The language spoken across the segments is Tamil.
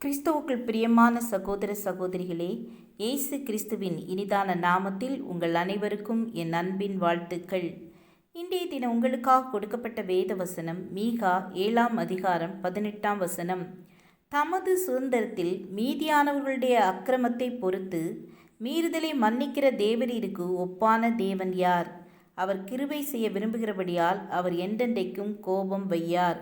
கிறிஸ்துவுக்குள் பிரியமான சகோதர சகோதரிகளே இயேசு கிறிஸ்துவின் இனிதான நாமத்தில் உங்கள் அனைவருக்கும் என் அன்பின் வாழ்த்துக்கள். இன்றைய தினம் உங்களுக்காக கொடுக்கப்பட்ட வேத வசனம் மீகா ஏழாம் அதிகாரம் பதினெட்டாம் வசனம். தமது சுதந்திரத்தில் மீதியானவர்களுடைய அக்கிரமத்தை பொறுத்து மீறுதலை மன்னிக்கிற தேவரீருக்கு ஒப்பான தேவன் யார்? அவர் கிருபை செய்ய விரும்புகிறபடியால் அவர் என்றென்றைக்கும் கோபம் வையார்.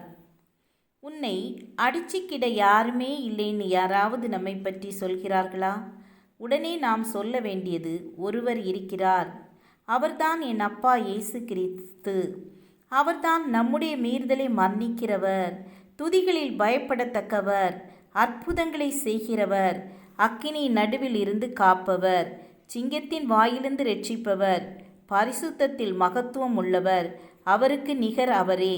உன்னை அடிச்சுக்கிட யாருமே இல்லைன்னு யாராவது நம்மை பற்றி சொல்கிறார்களா? உடனே நாம் சொல்ல வேண்டியது ஒருவர் இருக்கிறார். அவர்தான் என் அப்பா இயேசு கிறிஸ்து. அவர்தான் நம்முடைய மீறுதலை மன்னிக்கிறவர் துதிகளில் பயப்படத்தக்கவர் அற்புதங்களை செய்கிறவர் அக்கினி நடுவில் இருந்து காப்பவர் சிங்கத்தின் வாயிலிருந்து ரட்சிப்பவர் பரிசுத்தத்தில் மகத்துவம் உள்ளவர் அவருக்கு நிகர் அவரே.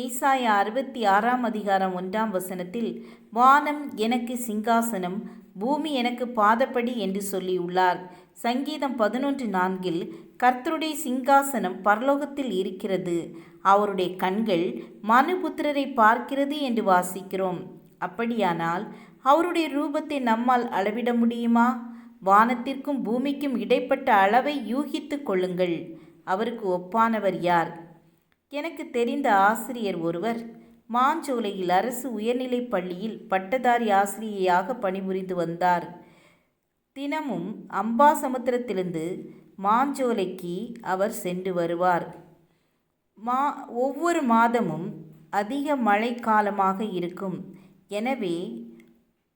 ஈசாய அறுபத்தி ஆறாம் அதிகாரம் ஒன்றாம் வசனத்தில் வானம் எனக்கு சிங்காசனம் பூமி எனக்கு பாதப்படி என்று சொல்லியுள்ளார் சங்கீதம் பதினொன்று நான்கில் கர்த்தருடைய சிங்காசனம் பரலோகத்தில் இருக்கிறது. அவருடைய கண்கள் மனுபுத்திரரை பார்க்கிறது என்று வாசிக்கிறோம். அப்படியானால் அவருடைய ரூபத்தை நம்மால் அளவிட முடியுமா? வானத்திற்கும் பூமிக்கும் இடைப்பட்ட அளவை யூகித்து கொள்ளுங்கள். அவருக்கு ஒப்பானவர் யார்? எனக்கு தெரிந்த ஆசிரியர் ஒருவர் மாஞ்சோலையில் அரசு உயர்நிலைப் பள்ளியில் பட்டதாரி ஆசிரியையாக பணிபுரிந்து வந்தார். தினமும் அம்பாசமுத்திரத்திலிருந்து மாஞ்சோலைக்கு அவர் சென்று வருவார். மா ஒவ்வொரு மாதமும் அதிக மழை காலமாக இருக்கும். எனவே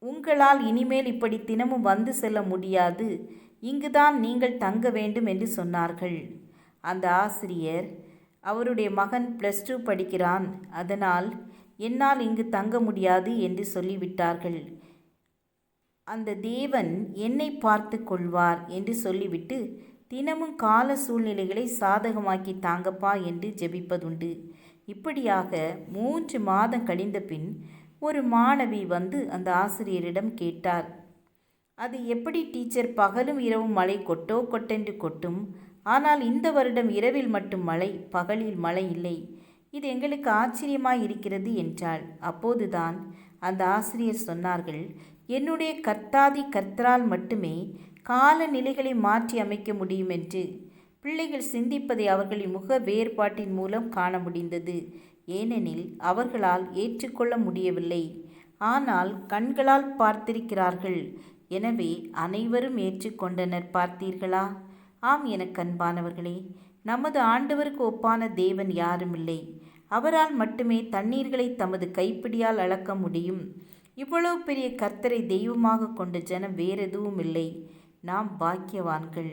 உங்களால் இனிமேல் இப்படி தினமும் வந்து செல்ல முடியாது. இங்குதான் நீங்கள் தங்க வேண்டும் என்று சொன்னார்கள். அந்த ஆசிரியர் அவருடைய மகன் ப்ளஸ் டூ படிக்கிறான். அதனால் என்னால் இங்கு தங்க முடியாது என்று சொல்லிவிட்டார்கள். அந்த தேவன் என்னை பார்த்து கொள்வார் என்று சொல்லிவிட்டு தினமும் கால சூழ்நிலைகளை சாதகமாக்கி தாங்கப்பா என்று ஜெபிப்பதுண்டு. இப்படியாக மூன்று மாதம் கழிந்த பின் ஒரு மாணவி வந்து அந்த ஆசிரியரிடம் கேட்டார். அது எப்படி டீச்சர் பகலும் இரவும் மழை கொட்டோ கொட்டென்று கொட்டும்? ஆனால் இந்த வருடம் இரவில் மட்டும் மழை பகலில் மழை இல்லை. இது எங்களுக்கு ஆச்சரியமாய் இருக்கிறது என்றாள். அப்போதுதான் அந்த ஆசிரியர் சொன்னார்கள் என்னுடைய கர்த்தாதி கர்த்தரால் மட்டுமே காலநிலைகளை மாற்றி அமைக்க முடியும் என்று. பிள்ளைகள் சிந்திப்பதை அவர்களின் முக வேறுபாட்டின் மூலம் காண முடிந்தது. ஏனெனில் அவர்களால் ஏற்றுக்கொள்ள முடியவில்லை. ஆனால் கண்களால் பார்த்திருக்கிறார்கள். எனவே அனைவரும் ஏற்றுக்கொண்டனர் பார்த்தீர்களா? ஆம் எனக்கு அன்பானவர்களே நமது ஆண்டவருக்கு ஒப்பான தேவன் யாருமில்லை. அவரால் மட்டுமே தண்ணீர்களை தமது கைப்பிடியால் அளக்க முடியும். இவ்வளவு பெரிய கர்த்தரை தெய்வமாக கொண்ட ஜனம் வேறெதுவும் இல்லை நாம் பாக்கியவான்கள்.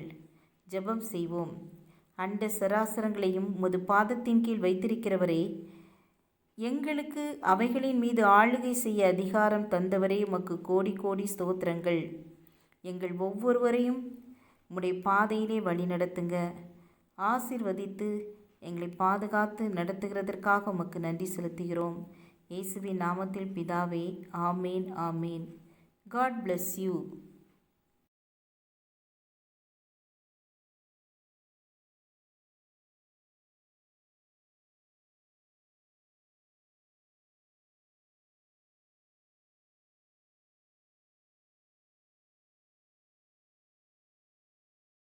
ஜெபம் செய்வோம். அண்ட சராசரங்களையும் முது பாதத்தின் கீழ் வைத்திருக்கிறவரே எங்களுக்கு அவைகளின் மீது ஆளுகை செய்ய அதிகாரம் தந்தவரே உமக்கு கோடி கோடி ஸ்தோத்திரங்கள். எங்கள் ஒவ்வொருவரையும் உம்முடைய பாதையிலே வழி நடத்துங்க. ஆசிர்வதித்து எங்களை பாதுகாத்து நடத்துகிறதற்காக உமக்கு நன்றி செலுத்துகிறோம். இயேசுவின் நாமத்தில் பிதாவே ஆமேன் ஆமேன். God bless you